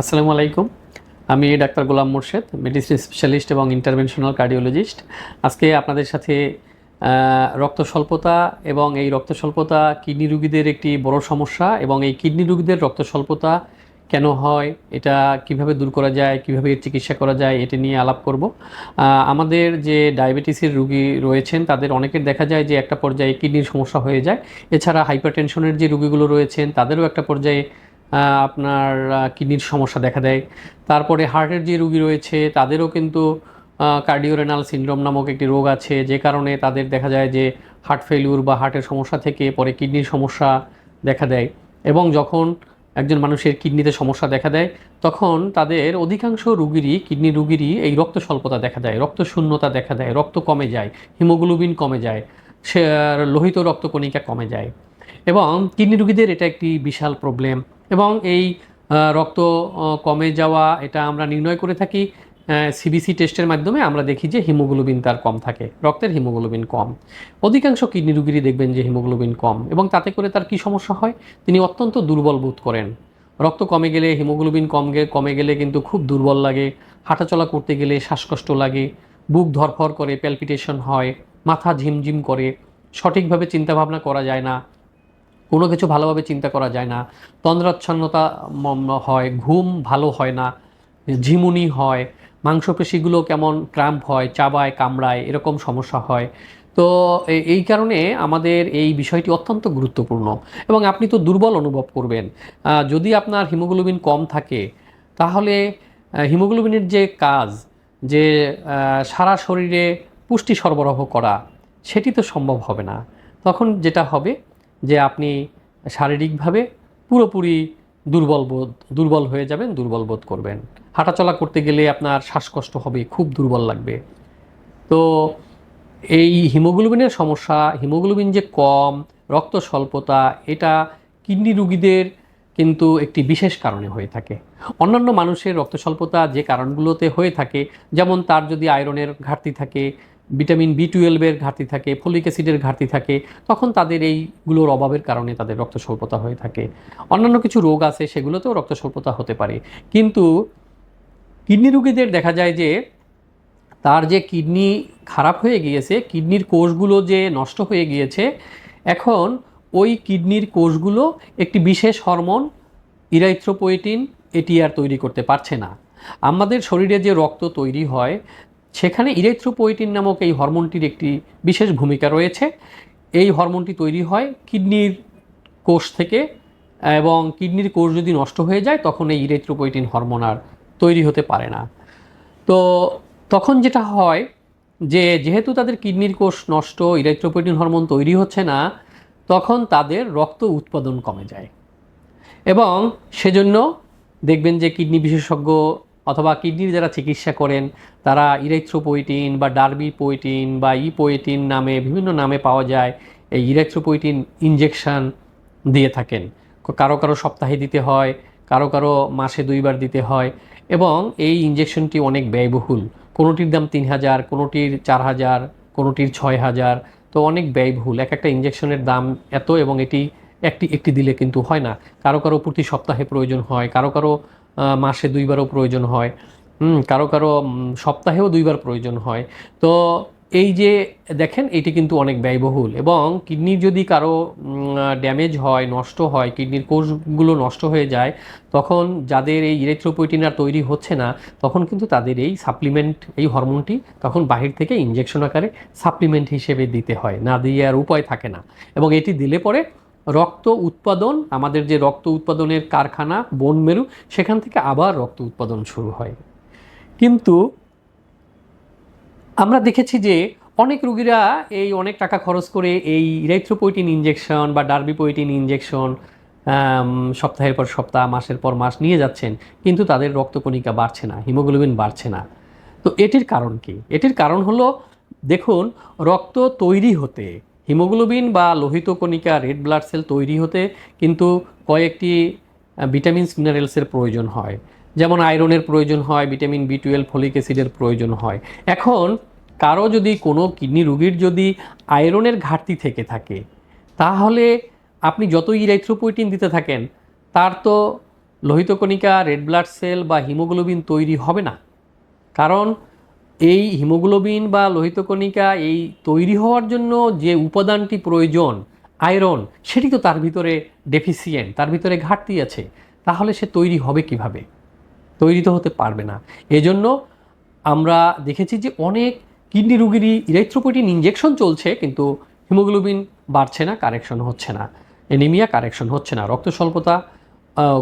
আসসালামু আলাইকুম। আমি doctor Golam Morshed medicine specialist এবং ইন্টারভেনশনাল কার্ডিওলজিস্ট আজকে আপনাদের সাথে রক্ত স্বল্পতা এবং এই রক্ত স্বল্পতা কিডনি রুগীদের একটি বড় সমস্যা এবং এই কিডনি রুগীদের রক্ত স্বল্পতা কেন হয়, এটা কীভাবে দূর করা যায়, কীভাবে চিকিৎসা করা যায়, এটা নিয়ে আলাপ করব। আমাদের যে ডায়াবেটিসের রুগী রয়েছেন, তাদের অনেকের দেখা যায় যে একটা পর্যায়ে কিডনির সমস্যা হয়ে যায়। এছাড়া হাইপারটেনশনের যে রুগীগুলো রয়েছেন, তাদেরও একটা পর্যায়ে আপনার কিডনির সমস্যা দেখা দেয়। তারপরে হার্টের যে রুগী রয়েছে, তাদেরও কিন্তু কার্ডিওরেনাল সিনড্রোম নামক একটি রোগ আছে, যে কারণে তাদের দেখা যায় যে হার্ট ফেলিউর বা হার্টের সমস্যা থেকে পরে কিডনির সমস্যা দেখা দেয়। এবং যখন একজন মানুষের কিডনিতে সমস্যা দেখা দেয়, তখন তাদের অধিকাংশ রুগীরই, কিডনি রুগীরই এই রক্ত স্বল্পতা দেখা দেয়, রক্ত শূন্যতা দেখা দেয়, রক্ত কমে যায়, হিমোগ্লোবিন কমে যায়, সে লোহিত রক্তকণিকা কমে যায়। এবং কিডনি রুগীদের এটা একটি বিশাল প্রবলেম এবং এই রক্ত কমে যাওয়া, এটা আমরা নির্ণয় করে থাকি। সিবিসি টেস্টের মাধ্যমে আমরা দেখি যে হিমোগ্লোবিন তার কম থাকে, রক্তের হিমোগ্লোবিন কম। অধিকাংশ কিডনি রুগীরই দেখবেন যে হিমোগ্লোবিন কম এবং তাতে করে তার কি সমস্যা হয়? তিনি অত্যন্ত দুর্বল বোধ করেন। রক্ত কমে গেলে, হিমোগ্লোবিন কম কমে গেলে কিন্তু খুব দুর্বল লাগে, হাঁটাচলা করতে গেলে শ্বাসকষ্ট লাগে, বুক ধরফর করে প্যালপিটেশন হয়, মাথা ঝিমঝিম করে, সঠিকভাবে চিন্তাভাবনা করা যায় না কোনো কিছু ভালোভাবে চিন্তা করা যায় না। তন্দ্রাচ্ছন্নতা হয়, ঘুম ভালো হয় না, ঝিমুনি হয়, মাংসপেশিগুলো কেমন ক্র্যাম্প হয়, চাবায়, কামড়ায়, এরকম সমস্যা হয়। তো এই কারণে আমাদের এই বিষয়টি অত্যন্ত গুরুত্বপূর্ণ। এবং আপনি তো দুর্বল অনুভব করবেন। যদি আপনার হিমোগ্লোবিন কম থাকে, তাহলে হিমোগ্লোবিনের যে কাজ, যে সারা শরীরে পুষ্টি সরবরাহ করা, সেটি তো সম্ভব হবে না। তখন যেটা হবে যে আপনি শারীরিকভাবে পুরোপুরি দুর্বল বোধ, দুর্বল হয়ে যাবেন, দুর্বল বোধ করবেন। হাঁটাচলা করতে গেলে আপনার শ্বাসকষ্ট হবে, খুব দুর্বল লাগবে। তো এই হিমোগ্লোবিনের সমস্যা, হিমোগ্লোবিন যে কম, রক্ত স্বল্পতা, এটা কিডনি রুগীদের কিন্তু একটি বিশেষ কারণে হয়ে থাকে। অন্যান্য মানুষের রক্ত স্বল্পতা যে কারণগুলোতে হয়ে থাকে, যেমন তার যদি আয়রনের ঘাটতি থাকে ভিটামিন বি টুয়েলভের ঘাটতি থাকে, ফলিক অ্যাসিডের ঘাটতি থাকে, তখন তাদের এইগুলোর অভাবের কারণে তাদের রক্ত স্বল্পতা হয়ে থাকে। অন্যান্য কিছু রোগ আছে, সেগুলোতেও রক্ত স্বল্পতা হতে পারে। কিন্তু কিডনি রুগীদের দেখা যায় যে, তার যে কিডনি খারাপ হয়ে গিয়েছে, কিডনির কোষগুলো যে নষ্ট হয়ে গিয়েছে, এখন ওই কিডনির কোষগুলো একটি বিশেষ হরমোন ইরাইথ্রোপোয়েটিন এটি আর তৈরি করতে পারছে না। আমাদের শরীরে যে রক্ত তৈরি হয় সেখানে ইরেথ্রোপোয়েটিন নামক এই হরমোনটির একটি বিশেষ ভূমিকা রয়েছে। এই হরমোনটি তৈরি হয় কিডনির কোষ থেকে এবং কিডনির কোষ যদি নষ্ট হয়ে যায়, তখন এই ইরেথ্রোপোয়েটিন হরমোন আর তৈরি হতে পারে না। তো তখন যেটা হয় যে, যেহেতু তাদের কিডনির কোষ নষ্ট ইলেকট্রোপোটিন হরমোন তৈরি হচ্ছে না, তখন তাদের রক্ত উৎপাদন কমে যায়। এবং সেজন্য দেখবেন যে কিডনি বিশেষজ্ঞ অথবা কিডনির যারা চিকিৎসা করেন, তারা ইরেথ্রোপোয়েটিন বা ডার্বি পোয়েটিন বা ই পোয়েটিন নামে বিভিন্ন নামে পাওয়া যায়, এই ইরেথ্রোপোয়েটিন ইনজেকশন দিয়ে থাকেন। কারও কারও সপ্তাহে দিতে হয়, কারও কারও মাসে দুইবার দিতে হয় এবং এই ইনজেকশনটি অনেক ব্যয়বহুল। কোনোটির দাম তিন হাজার, কোনোটির চার হাজার, কোনোটির ছয় হাজার, তো অনেক ব্যয়বহুল। এক একটা ইনজেকশনের দাম এত এবং এটি একটি একটি দিলে কিন্তু হয় না। কারও কারও প্রতি সপ্তাহে প্রয়োজন হয়, কারও কারও মাসে দুইবারও প্রয়োজন হয়। কারও কারও সপ্তাহেও দুইবার প্রয়োজন হয়। তো এই যে, দেখেন, এটি কিন্তু অনেক ব্যয়বহুল এবং কিডনির যদি কারও ড্যামেজ হয়, নষ্ট হয়, কিডনির কোষগুলো নষ্ট হয়ে যায়, তখন যাদের এই ইলেকট্রোপোয়েটিন আর তৈরি হচ্ছে না, তখন কিন্তু তাদের এই সাপ্লিমেন্ট, এই হরমোনটি তখন বাহির থেকে ইনজেকশন আকারে সাপ্লিমেন্ট হিসেবে দিতে হয়। না দিয়ে আর উপায় থাকে না। এবং এটি দিলে পরে রক্ত উৎপাদন, আমাদের যে রক্ত উৎপাদনের কারখানা বন মেরু সেখান থেকে আবার রক্ত উৎপাদন শুরু হয়। কিন্তু আমরা দেখেছি যে অনেক রুগীরা এই অনেক টাকা খরচ করে এই ইরাইথ্রোপোয়েটিন ইনজেকশন বা ডার্বিপোয়েটিন ইনজেকশন সপ্তাহের পর সপ্তাহ, মাসের পর মাস নিয়ে যাচ্ছেন, কিন্তু তাদের রক্তকণিকা বাড়ছে না, হিমোগ্লোবিন বাড়ছে না। তো এটির কারণ কি? এটির কারণ হলো, দেখুন, রক্ত তৈরি হতে হিমোগ্লোবিন বা লোহিত কণিকা রেড ব্লাড সেল তৈরি হতে কিন্তু কয়েকটি ভিটামিনস মিনারেলসের প্রয়োজন হয়। যেমন আয়রনের প্রয়োজন হয়, ভিটামিন বি টুয়েলভ ফলিক অ্যাসিডের প্রয়োজন হয়। এখন কারও যদি কোনো কিডনি রুগীর যদি আয়রনের ঘাটতি থেকে থাকে, তাহলে আপনি যত ইরাইথ্রোপোয়েটিন দিতে থাকেন, তার তো লোহিত কণিকা, রেড ব্লাড সেল বা হিমোগ্লোবিন তৈরি হবে না। কারণ এই হিমোগ্লোবিন বা লোহিত কণিকা এই তৈরি হওয়ার জন্য যে উপাদানটি প্রয়োজন, আয়রন, সেটি তো তার ভিতরে ডেফিসিয়েন্ট তার ভিতরে ঘাটতি আছে। তাহলে সে তৈরি হবে কীভাবে? তৈরি তো হতে পারবে না। এজন্য আমরা দেখেছি যে অনেক কিডনি রুগীরই ইলেকট্রোপোটিন ইঞ্জেকশন চলছে, কিন্তু হিমোগ্লোবিন বাড়ছে না কারেকশন হচ্ছে না। এনিমিয়া কারেকশন হচ্ছে না রক্ত স্বল্পতা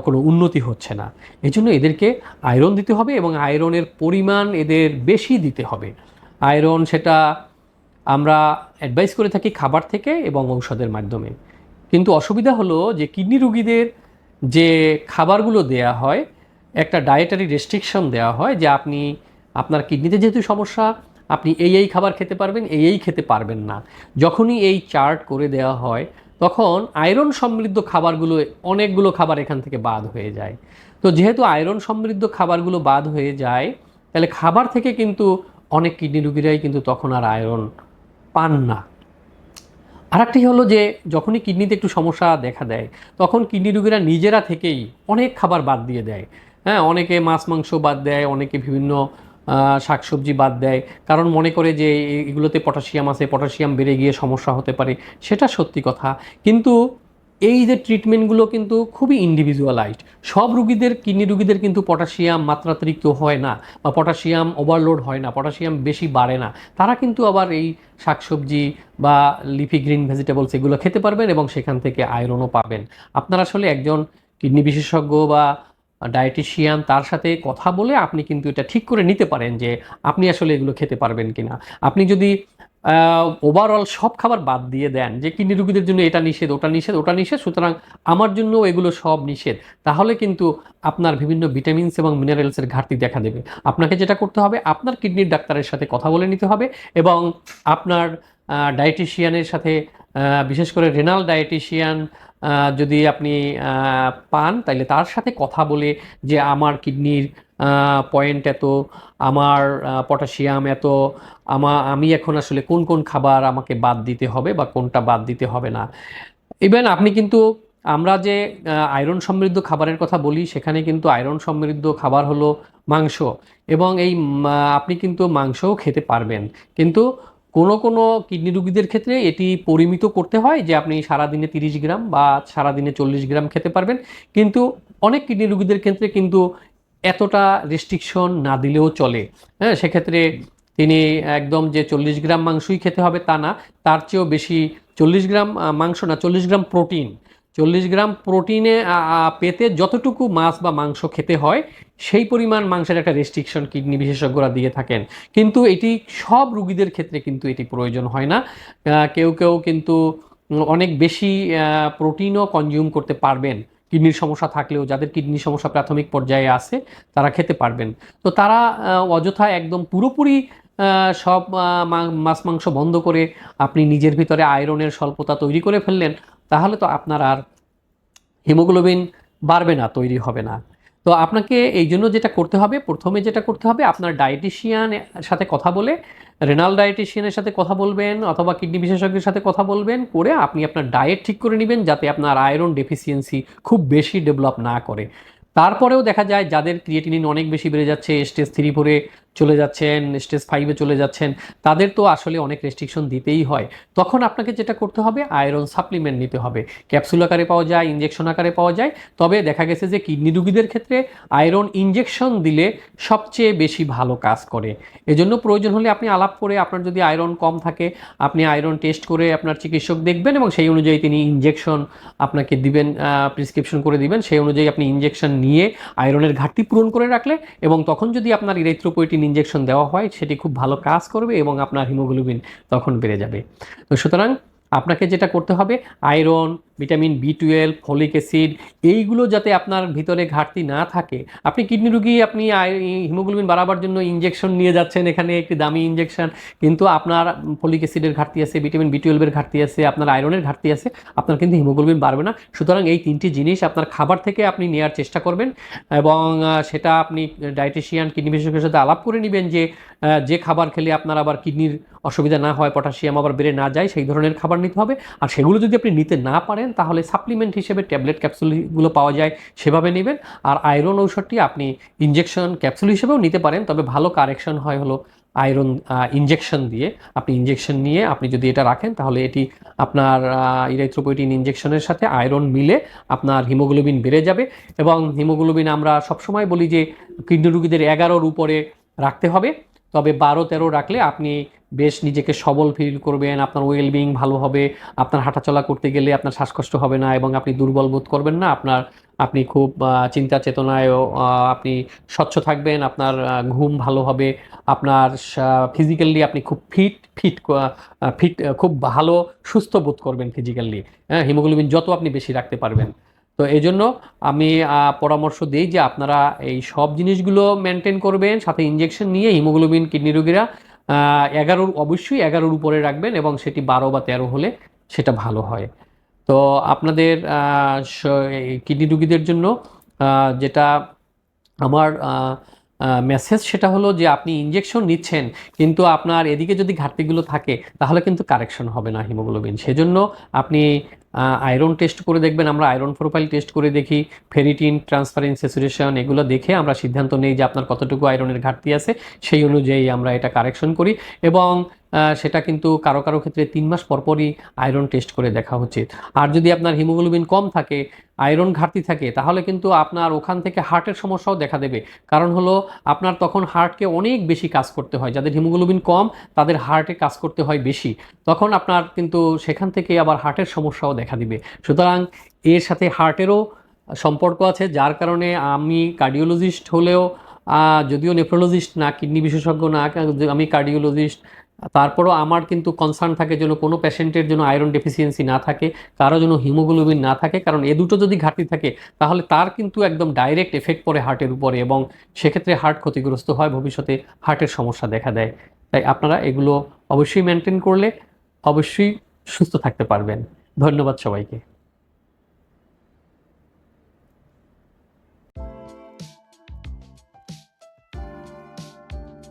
কোনো উন্নতি হচ্ছে না। এই জন্য এদেরকে আয়রন দিতে হবে এবং আয়রনের পরিমাণ এদের বেশি দিতে হবে। আয়রন সেটা আমরা অ্যাডভাইস করে থাকি খাবার থেকে এবং ঔষধের মাধ্যমে। কিন্তু অসুবিধা হলো যে কিডনি রুগীদের যে খাবারগুলো দেয়া হয়, একটা ডায়েটারি রেস্ট্রিকশন দেওয়া হয় যে আপনি, আপনার কিডনিতে যেহেতু সমস্যা, আপনি এই এই খাবার খেতে পারবেন, এই এই খেতে পারবেন না। যখনই এই চার্ট করে দেওয়া হয় তখন আয়রন সমৃদ্ধ খাবারগুলো, অনেকগুলো খাবার এখান থেকে বাদ হয়ে যায়। তো যেহেতু আয়রন সমৃদ্ধ খাবারগুলো বাদ হয়ে যায়, তাহলে খাবার থেকে কিন্তু অনেক কিডনি রুগীরাই কিন্তু তখন আর আয়রন পান না। আর আরেকটি হলো যে, যখনই কিডনিতে একটু সমস্যা দেখা দেয়, তখন কিডনি রোগীরা নিজেরা থেকেই অনেক খাবার বাদ দিয়ে দেয়। হ্যাঁ অনেকে মাছ, মাংস বাদ দেয়, অনেকে বিভিন্ন শাকসবজি বাদ দেয়। কারণ মনে করে যে এগুলোতে পটাশিয়াম আছে, পটাশিয়াম বেড়ে গিয়ে সমস্যা হতে পারে, সেটা সত্যি কথা। কিন্তু এই যে ট্রিটমেন্টগুলো কিন্তু খুবই ইন্ডিভিজুয়ালাইজড সব রুগীদের, কিডনি রুগীদের কিন্তু পটাশিয়াম মাত্রাতিরিক্ত হয় না বা পটাশিয়াম ওভারলোড হয় না, পটাশিয়াম বেশি বাড়ে না। তারা কিন্তু আবার এই শাকসবজি বা লিফি গ্রিন ভেজিটেবলস এগুলো খেতে পারবেন এবং সেখান থেকে আয়রনও পাবেন। আপনারা আসলে একজন কিডনি বিশেষজ্ঞ বা ডায়েটিশিয়ান তার সাথে কথা বলে আপনি কিন্তু এটা ঠিক করে নিতে পারেন যে আপনি আসলে এগুলো খেতে পারবেন কিনা। আপনি যদি ওভারঅল সব খাবার বাদ দিয়ে দেন যে কিডনি রুগীদের জন্য এটা নিষেধ, ওটা নিষেধ ওটা নিষেধ, সুতরাং আমার জন্য এগুলো সব নিষেধ, তাহলে কিন্তু আপনার বিভিন্ন ভিটামিনস এবং মিনারেলসের ঘাটতি দেখা দেবে। আপনাকে যেটা করতে হবে, আপনার কিডনির ডাক্তারের সাথে কথা বলে নিতে হবে এবং আপনার ডায়েটিশিয়ানের সাথে বিশেষ করে রেনাল ডায়েটিশিয়ান যদি আপনি পান তাহলে তার সাথে কথা বলে যে আমার কিডনির পয়েন্ট এত, আমার পটাশিয়াম এত, আমা, আমি এখন আসলে কোন কোন খাবার আমাকে বাদ দিতে হবে বা কোনটা বাদ দিতে হবে না। ইভেন আপনি কিন্তু, আমরা যে আয়রন সমৃদ্ধ খাবারের কথা বলি, সেখানে কিন্তু আয়রন সমৃদ্ধ খাবার হলো মাংস। এবং এই আপনি কিন্তু মাংসও খেতে পারবেন। কিন্তু কোনো কোনো কিডনি রুগীদের ক্ষেত্রে এটি পরিমিত করতে হয় যে আপনি সারাদিনে তিরিশ গ্রাম বা সারাদিনে চল্লিশ গ্রাম খেতে পারবেন। কিন্তু অনেক কিডনি রুগীদের ক্ষেত্রে কিন্তু এতটা রেস্ট্রিকশন না দিলেও চলে। হ্যাঁ সেক্ষেত্রে তিনি একদম যে চল্লিশ গ্রাম মাংসই খেতে হবে তা না। তার চেয়েও বেশি চল্লিশ গ্রাম মাংস না, চল্লিশ গ্রাম প্রোটিন চল্লিশ গ্রাম প্রোটিনে পেতে যতটুকু মাছ বা মাংস খেতে হয়, সেই পরিমাণ মাংসের একটা রেস্ট্রিকশন কিডনি বিশেষজ্ঞরা দিয়ে থাকেন। কিন্তু এটি সব রুগীদের ক্ষেত্রে কিন্তু এটি প্রয়োজন হয় না। কেউ কেউ কিন্তু অনেক বেশি প্রোটিনও কনজিউম করতে পারবেন। কিডনির সমস্যা থাকলেও যাদের কিডনির সমস্যা প্রাথমিক পর্যায়ে আছে, তারা খেতে পারবেন। তো তারা অযথা একদম পুরোপুরি সব মাছ মাংস বন্ধ করে আপনি নিজের ভিতরে আয়রনের স্বল্পতা তৈরি করে ফেললেন তাহলে তো আপনার আর হিমোগ্লোবিন বাড়বে না, তৈরি হবে না। তো আপনাকে এই জন্য যেটা করতে হবে, প্রথমে যেটা করতে হবে, আপনার ডায়েটিশিয়ানের সাথে কথা বলে রেনাল ডায়েটিশিয়ানের সাথে কথা বলবেন অথবা কিডনি বিশেষজ্ঞের সাথে কথা বলবেন, করে আপনি আপনার ডায়েট ঠিক করে নেবেন যাতে আপনার আয়রন ডেফিসিয়েন্সি খুব বেশি ডেভেলপ না করে। তারপরেও দেখা যায় যাদের ক্রিয়েটিনিন অনেক বেশি বেড়ে যাচ্ছে স্টেজ থ্রি ফোরে চলে যাচ্ছেন স্টেজ ফাইভে চলে যাচ্ছেন, তাদের তো আসলে অনেক রেস্ট্রিকশন দিতেই হয়। তখন আপনাকে যেটা করতে হবে আয়রন সাপ্লিমেন্ট নিতে হবে। ক্যাপসুল আকারে পাওয়া যায় ইঞ্জেকশন আকারে পাওয়া যায়, তবে দেখা গেছে যে কিডনি রুগীদের ক্ষেত্রে আয়রন ইঞ্জেকশন দিলে সবচেয়ে বেশি ভালো কাজ করে। এজন্য প্রয়োজন হলে আপনি আলাপ করে আপনার যদি আয়রন কম থাকে, আপনি আয়রন টেস্ট করে আপনার চিকিৎসক দেখবেন এবং সেই অনুযায়ী তিনি ইঞ্জেকশন আপনাকে দিবেন প্রেসক্রিপশন করে দিবেন। সেই অনুযায়ী আপনি ইঞ্জেকশন নিয়ে আয়রনের ঘাটতি পূরণ করে রাখলে এবং তখন যদি আপনার ইরেথ্রোপোয়েটিন ইঞ্জেকশন দেওয়া হয়, সেটি খুব ভালো কাজ করবে এবং আপনার হিমোগ্লোবিন তখন বেড়ে যাবে। তো সুতরাং আপনাকে যেটা করতে হবে iron vitamin B twelve folic acid, এইগুলো যাতে আপনার ভিতরে ঘাটতি না থাকে। আপনি কিডনি রুগী, আপনি হিমোগ্লোবিন বাড়াবার জন্য ইঞ্জেকশন নিয়ে যাচ্ছেন, এখানে একটি দামি ইঞ্জেকশন কিন্তু আপনার ফলিক অ্যাসিডের ঘাটতি আছে, ভিটামিন বি টুয়েলভের ঘাটতি আছে, আপনার আয়রনের ঘাটতি আছে, আপনার কিন্তু হিমোগ্লোবিন বাড়বে না। সুতরাং এই তিনটি জিনিস আপনার খাবার থেকে আপনি নেওয়ার চেষ্টা করবেন এবং সেটা আপনি ডায়েটিশিয়ান কিডনি বিশেষজ্ঞের সাথে আলাপ করে নেবেন যে যে খাবার খেলে আপনার আবার কিডনির অসুবিধা না হয়, পটাশিয়াম আবার বেড়ে না যায়, সেই ধরনের খাবার নিতে হবে। আর সেগুলো যদি আপনি নিতে না পারেন জানেন তাহলে সাপ্লিমেন্ট হিসেবে ট্যাবলেট ক্যাপসুলগুলো পাওয়া যায়, সেভাবে নেবেন। আর আয়রন ঔষধটি আপনি ইনজেকশন ক্যাপসুল হিসেবেও নিতে পারেন, তবে ভালো কারেকশন হয় হলো আয়রন ইনজেকশন দিয়ে। আপনি ইনজেকশন নিয়ে আপনি যদি এটা রাখেন, তাহলে এটি আপনার ইরাইথ্রোপোইটিন ইনজেকশনের সাথে আয়রন মিলে আপনার হিমোগ্লোবিন বেড়ে যাবে। এবং হিমোগ্লোবিন আমরা সবসময় বলি যে কিডনি রুগীদের এগারোর উপরে রাখতে হবে, তবে বারো তেরো রাখলে আপনি বেশ নিজেকে সবল ফিল করবেন আপনার ওয়েলবিং ভালো হবে আপনার হাঁটাচলা করতে গেলে আপনার শ্বাসকষ্ট হবে না এবং আপনি দুর্বল বোধ করবেন না আপনার আপনি খুব চিন্তা চেতনায়ও আহ, আপনি স্বচ্ছ থাকবেন আপনার ঘুম ভালো হবে আপনার ফিজিক্যালি আপনি খুব ফিট ফিট ফিট খুব ভালো সুস্থ বোধ করবেন ফিজিক্যালি হ্যাঁ হিমোগ্লোবিন যত আপনি বেশি রাখতে পারবেন। তো এই জন্য আমি পরামর্শ দিই যে আপনারা এই সব জিনিসগুলো মেনটেন করবেন সাথে ইঞ্জেকশন নিয়ে হিমোগ্লোবিন কিডনি রোগীরা এগারোর অবশ্যই এগারোর উপরে রাখবেন এবং সেটি বারো বা তেরো হলে সেটা ভালো হয়। তো আপনাদের কিডনি রুগীদের জন্য যেটা আমার মেসেজ সেটা হলো যে আপনি ইঞ্জেকশন নিচ্ছেন, কিন্তু আপনার এদিকে যদি ঘাটতিগুলো থাকে, তাহলে কিন্তু কারেকশন হবে না হিমোগ্লোবিন সেজন্য আপনি আয়রন টেস্ট করে দেখবেন, আমরা আয়রন প্রোফাইল টেস্ট করে দেখি ফেরিটিন ট্রান্সফারেন্স সেচুরেশন এগুলো দেখে আমরা সিদ্ধান্ত নেই যে আপনার কতটুকু আয়রনের ঘাটতি আছে, সেই অনুযায়ী আমরা এটা কারেকশন করি। এবং সেটা কিন্তু কারও কারও ক্ষেত্রে তিন মাস পরপরই আয়রন টেস্ট করে দেখা উচিত। আর যদি আপনার হিমোগ্লোবিন কম থাকে আয়রন ঘাটতি থাকে, তাহলে কিন্তু আপনার ওখান থেকে হার্টের সমস্যাও দেখা দেবে। কারণ হলো, আপনার তখন হার্টকে অনেক বেশি কাজ করতে হয়। যাদের হিমোগ্লোবিন কম, তাদের হার্টে কাজ করতে হয় বেশি। তখন আপনার কিন্তু সেখান থেকে আবার হার্টের সমস্যাও দেখা দিবে। সুতরাং এর সাথে হার্টেরও সম্পর্ক আছে, যার কারণে আমি কার্ডিওলজিস্ট হলেও যদিও নেফ্রোলজিস্ট না, কিডনি বিশেষজ্ঞ না, আমি কার্ডিওলজিস্ট তারপরও আমার কিন্তু কনসার্ন থাকে যেন কোনো পেশেন্টের জন্য আয়রন ডেফিসিয়েন্সি না থাকে, কারও যেন হিমোগ্লোবিন না থাকে, কারণ এ দুটো যদি ঘাটতি থাকে, তাহলে তার কিন্তু একদম ডাইরেক্ট এফেক্ট পড়ে হার্টের উপরে এবং সেক্ষেত্রে হার্ট ক্ষতিগ্রস্ত হয়, ভবিষ্যতে হার্টের সমস্যা দেখা দেয়। তাই আপনারা এগুলো অবশ্যই মেনটেন করলে অবশ্যই সুস্থ থাকতে পারবেন। ধন্যবাদ সবাইকে।